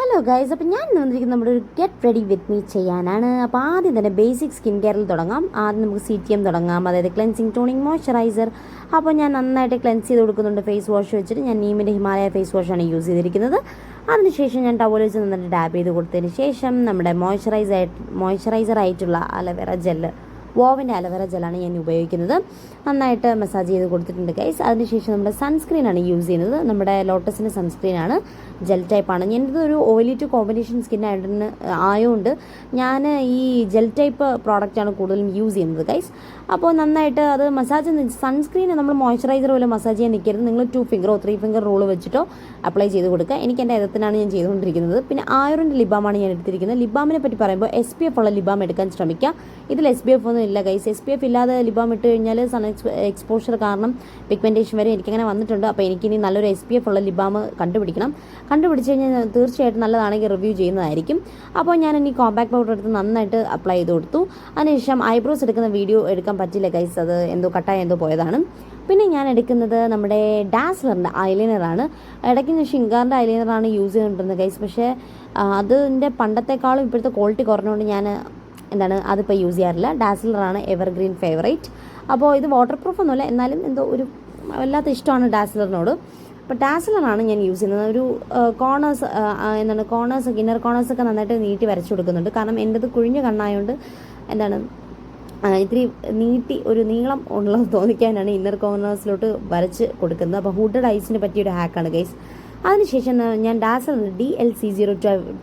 Hello guys അപ്പോൾ ഞാൻ വന്നിരിക്കുന്നത് നമ്മുടെ ഒരു ഗെറ്റ് റെഡി വിത്ത് മീ ചെയ്യാനാണ്. അപ്പോൾ ആദ്യം തന്നെ ബേസിക് സ്കിൻ കെയറിൽ തുടങ്ങാം. ആദ്യം നമുക്ക് സി ടി എം തുടങ്ങാം. അതായത് ക്ലെൻസിങ് ടോണിങ് മോയ്സ്ചറൈസർ അപ്പോൾ ഞാൻ നന്നായിട്ട് ക്ലെൻസ് ചെയ്ത് കൊടുക്കുന്നുണ്ട് ഫേസ് വാഷ് വെച്ചിട്ട്. ഞാൻ നീമിന്റെ ഹിമാലയ ഫേസ് വാഷാണ് യൂസ് ചെയ്തിരിക്കുന്നത്. അതിനുശേഷം ഞാൻ ടവൽ വെച്ച് നന്നായിട്ട് ഡാബ് ചെയ്ത് കൊടുത്തതിന് ശേഷം നമ്മുടെ മോയ്സ്ചറൈസ് ആയിട്ട് മോയ്സ്ചറൈസർ ആയിട്ടുള്ള അലവേറ ജെല്ല് വോവിന്റെ അലവറ ജെല്ലാണ് ഞാൻ ഉപയോഗിക്കുന്നത്. നന്നായിട്ട് മസാജ് ചെയ്ത് കൊടുത്തിട്ടുണ്ട് ഗൈസ് അതിനുശേഷം നമ്മുടെ സൺസ്ക്രീനാണ് യൂസ് ചെയ്യുന്നത്. നമ്മുടെ ലോട്ടസിന്റെ സൺസ്ക്രീനാണ് ജെൽ ടൈപ്പാണ് ഞാനിത് ഒരു ഓയിലി ടു കോമ്പിനേഷൻ സ്കിൻ ആയിട്ട് ആയതുകൊണ്ട് ഞാൻ ഈ ജെൽ ടൈപ്പ് പ്രോഡക്റ്റാണ് കൂടുതലും യൂസ് ചെയ്യുന്നത് ഗൈസ് അപ്പോൾ നന്നായിട്ട് അത് മസാജ് സൺസ്ക്രീൻ നമ്മൾ മോയ്സ്ചറൈസർ പോലെ മസാജ് ചെയ്യാൻ നിൽക്കരുത്. നിങ്ങൾ ടു ഫിംഗറോ ത്രീ ഫിംഗർ റോൾ വെച്ചിട്ടോ അപ്ലൈ ചെയ്ത് കൊടുക്കുക. എനിക്ക് എന്റെ ഇതത്തിനാണ് ഞാൻ ചെയ്തുകൊണ്ടിരിക്കുന്നത്. പിന്നെ ആയുറിന്റെ ലിബാമാണ് ഞാൻ എടുത്തിരിക്കുന്നത്. ലിബാമിനെ പറ്റി പറയുമ്പോൾ എസ് പി എഫ് ഉള്ള ലിബാം എടുക്കാൻ ശ്രമിക്കുക. ഇതിൽ എസ് പി എഫ് ഇല്ല ഗൈസ് എസ് പി എഫ് ഇല്ലാതെ ലിബാം ഇട്ട് കഴിഞ്ഞാൽ സൺ എക്സ്പോഷർ കാരണം പിഗ്മെന്റേഷൻ വരെ എനിക്കങ്ങനെ വന്നിട്ടുണ്ട്. അപ്പോൾ എനിക്കിനി നല്ലൊരു എസ് പി എഫ് ഉള്ള ലിബാം കണ്ടുപിടിക്കണം. കണ്ടുപിടിച്ച് കഴിഞ്ഞാൽ തീർച്ചയായിട്ടും നല്ലതാണെങ്കിൽ റിവ്യൂ ചെയ്യുന്നതായിരിക്കും. അപ്പോൾ ഞാൻ ഇനി കോമ്പാക്ട് പൗഡർ എടുത്ത് നന്നായിട്ട് അപ്ലൈ ചെയ്ത് കൊടുത്തു. അതിനുശേഷം ഐബ്രോസ് എടുക്കുന്ന വീഡിയോ എടുക്കാൻ പറ്റില്ല ഗൈസ് അത് എന്തോ കട്ടായി എന്തോ പോയതാണ്. പിന്നെ ഞാൻ എടുക്കുന്നത് നമ്മുടെ ഡാസ്ലറിന്റെ ഐലൈനറാണ് ഇടയ്ക്ക് ഞാൻ ഷിങ്കാറിന്റെ ഐലൈനറാണ് യൂസ് ചെയ്തുകൊണ്ടിരുന്നത് ഗൈസ് പക്ഷേ അതിന്റെ പണ്ടത്തെക്കാളും ഇപ്പോഴത്തെ ക്വാളിറ്റി കുറഞ്ഞുകൊണ്ട് ഞാൻ എന്താണ് അതിപ്പോൾ യൂസ് ചെയ്യാറില്ല. ഡാസിലറാണ് എവർഗ്രീൻ ഫേവറേറ്റ് അപ്പോൾ ഇത് വാട്ടർ പ്രൂഫ് ഒന്നുമില്ല എന്നാലും എന്തോ ഒരു വല്ലാത്ത ഇഷ്ടമാണ് ഡാസിലറിനോട് അപ്പോൾ ഡാസിലറാണ് ഞാൻ യൂസ് ചെയ്യുന്നത്. ഒരു കോണേഴ്സ് എന്താണ് കോണേഴ്സ് ഇന്നർ കോണേഴ്സൊക്കെ നന്നായിട്ട് നീട്ടി വരച്ചു കൊടുക്കുന്നുണ്ട്. കാരണം എന്റെത് കുഴിഞ്ഞ കണ്ണായതുകൊണ്ട് എന്താണ് ഇത്തിരി നീട്ടി ഒരു നീളം ഉള്ളത് തോന്നിക്കാനാണ് ഇന്നർ കോർണേഴ്സിലോട്ട് വരച്ച് കൊടുക്കുന്നത്. അപ്പോൾ ഹുഡഡ് ഐസിന് പറ്റിയൊരു ഹാക്കാണ് ഗൈസ് അതിനുശേഷം ഞാൻ Dazzler D L C zero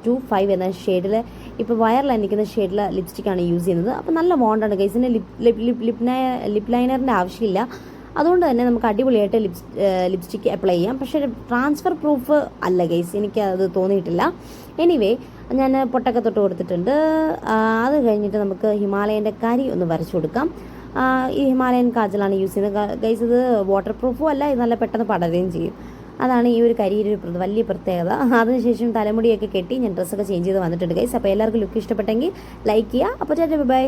two five എന്ന ഷെയ്ഡിൽ ഇപ്പോൾ വയറിലായി നിൽക്കുന്ന ഷെയ്ഡിൽ ലിപ്സ്റ്റിക്കാണ് യൂസ് ചെയ്യുന്നത്. അപ്പോൾ നല്ല ബോണ്ടാണ് ഗൈസിന് ലിപ് ലിപ് ലിപ് ലൈനറിന്റെ ആവശ്യമില്ല. അതുകൊണ്ട് തന്നെ നമുക്ക് അടിപൊളിയായിട്ട് ലിപ്സ് ലിപ്സ്റ്റിക്ക് അപ്ലൈ ചെയ്യാം. പക്ഷേ ട്രാൻസ്ഫർ പ്രൂഫ് അല്ല ഗൈസ് എനിക്ക് അത് തോന്നിയിട്ടില്ല. എനിവേ ഞാൻ പൊട്ടൊക്കെ തൊട്ട് കൊടുത്തിട്ടുണ്ട്. അത് കഴിഞ്ഞിട്ട് നമുക്ക് ഹിമാലയന്റെ കരി ഒന്ന് വരച്ചു കൊടുക്കാം. ഈ ഹിമാലയൻ കാജലാണ് യൂസ് ചെയ്യുന്നത്. ഗൈസ് ഇത് വാട്ടർ പ്രൂഫും അല്ല ഇത് നല്ല പെട്ടെന്ന് പടരുകയും ചെയ്യും. അതാണ് ഈ ഒരു കരിയുടെ ഒരു വലിയ പ്രത്യേകത. അതിനുശേഷം തലമുടിയൊക്കെ കെട്ടി ഞാൻ ഡ്രസ്സൊക്കെ ചേഞ്ച് ചെയ്ത് വന്നിട്ടുണ്ട് ഗൈസ് അപ്പോൾ എല്ലാവർക്കും ലുക്ക് ഇഷ്ടപ്പെട്ടെങ്കിൽ ലൈക്ക് ചെയ്യുക. അപ്പോൾ ചേട്ടാ ബൈ